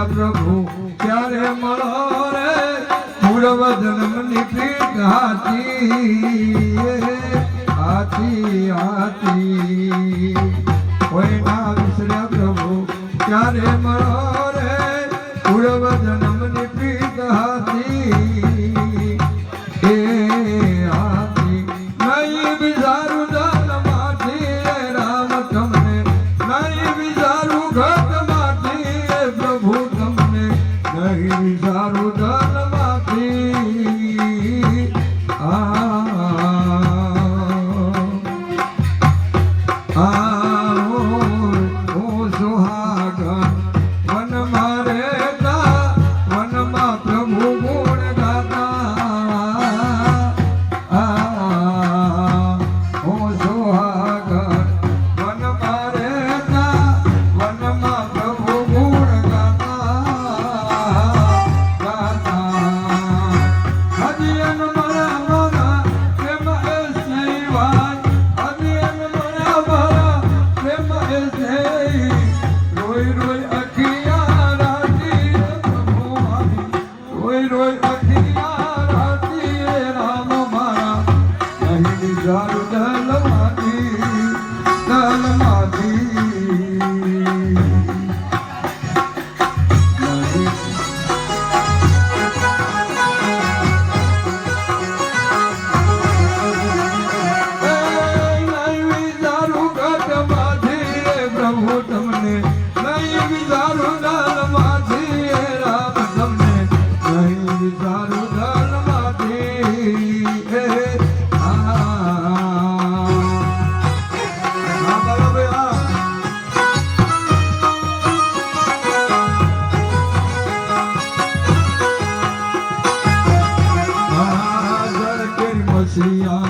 મળ્યા પ્રભુ, ક્યારે મળો રે? પૂર્વ જન્મની પીઠ હાથી હાથી હાથી. કોઈ ના વિસર્યા પ્રભુ, ક્યારે મળો રે? પૂર્વ જાડુ દલમાંથી દલમાંથી વિચારું દલમાંથી રામ તમને નહીં વિચારું દલ 对呀。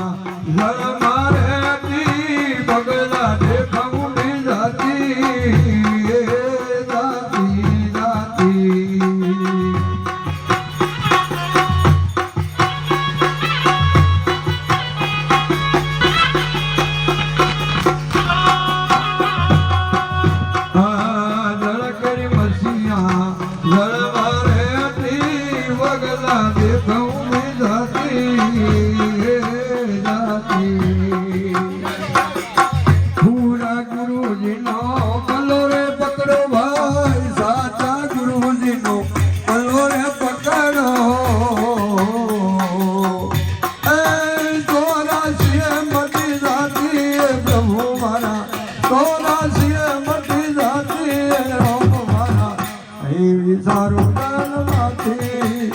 સારું કાનમાંથી,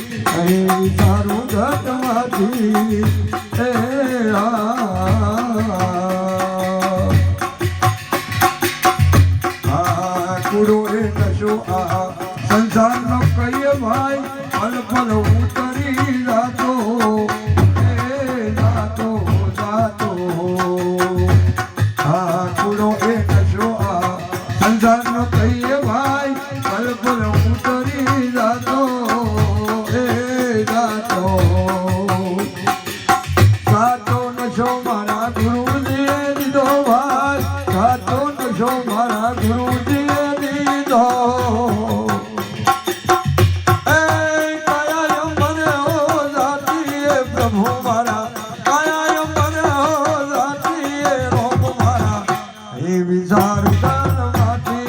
એ સારું ઘટમાંથી એ આ. કુડો રે કશો આ સંસારનો કહીએ ભાઈ પલ પલ ઉતરી જાતો, એ જાતો જાતો. ધન કહીએ ભાઈ પલપલ ઉતરી જાતો હે જાતો. ખાતો નશો મારા ગુરુજીએ દીધો ભાઈ ખાતો નશો મારા ગુરુજીએ દીધો. પ્રભુ મારા કાયા મને હો જાતી રોપ વિચાર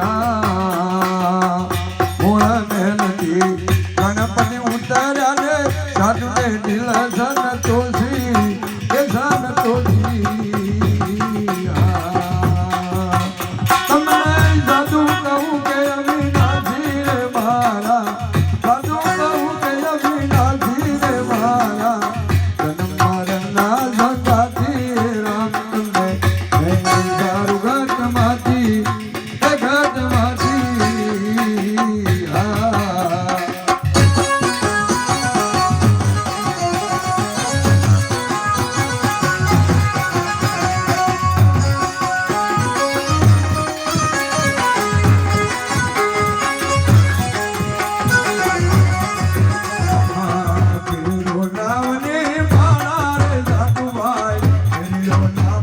আ